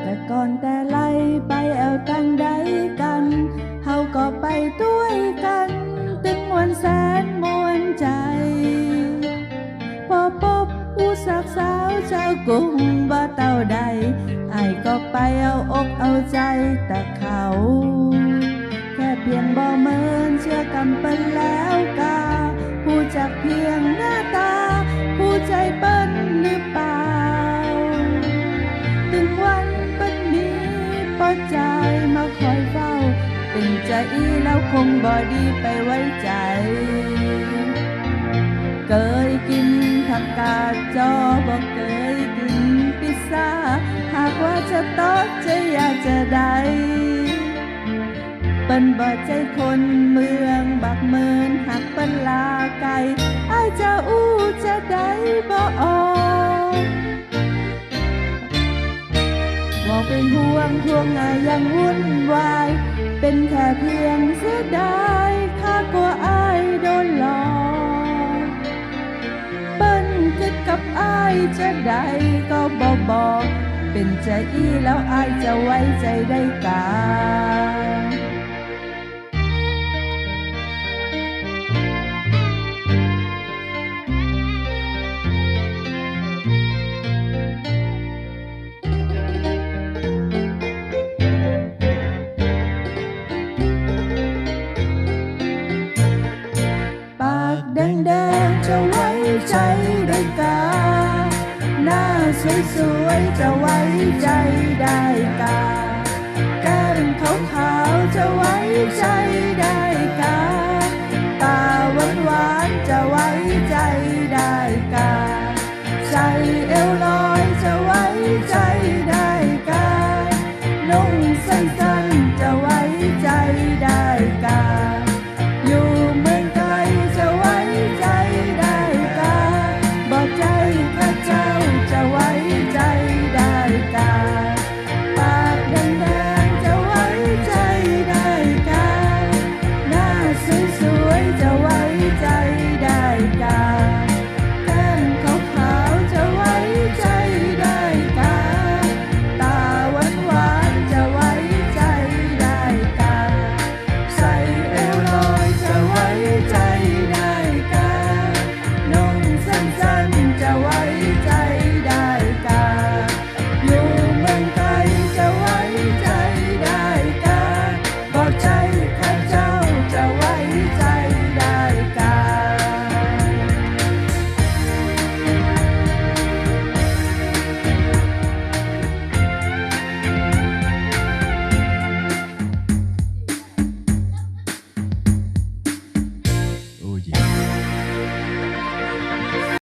แต่ก่อนแต่ไล่ไปเอาตั้งใดกัน เฮาก็ไปด้วยกัน ตึงมวนแสนมวนใจพอพบผู้สักสาวเจ้ากรุงบ่เต้าใดไอ้ก็ไปเอาอกเอาใจแต่เขาแค่เพียงบ่เมินเชื่อกำเปิ้นแล้วกาผู้จักเพียงหน้าตา เปิ้นหรือเปล่า ถึงวันเปิ้นมีปอใจมาคอยเฝ้า เป็นใจแล้วคงบ่ดีไปไว้ใจ เคยกินผักกาดจอบอกเคยกินพิซซ่า หากว่าจะตอบจะอยากจะได้เปิ้นบ่ใจคนเมืองบักเมินหักเปิ้นลาไก่อาย จะอู้จะได้บ่ออกบอกเป็นห่วงทวงงายยังวุ่นวาย เป็นแค่เพียงเสียดายข้ากลัวอายโดนหลอกเปิ้นคิดกับอายจะได้ก็บอบอก เป็นใจอีแล้วอายจะไว้ใจได้กา จะไว้ใจได้กา หน้าสวยๆจะไว้ใจได้กาแก้มขาวๆจะไว้ใจได้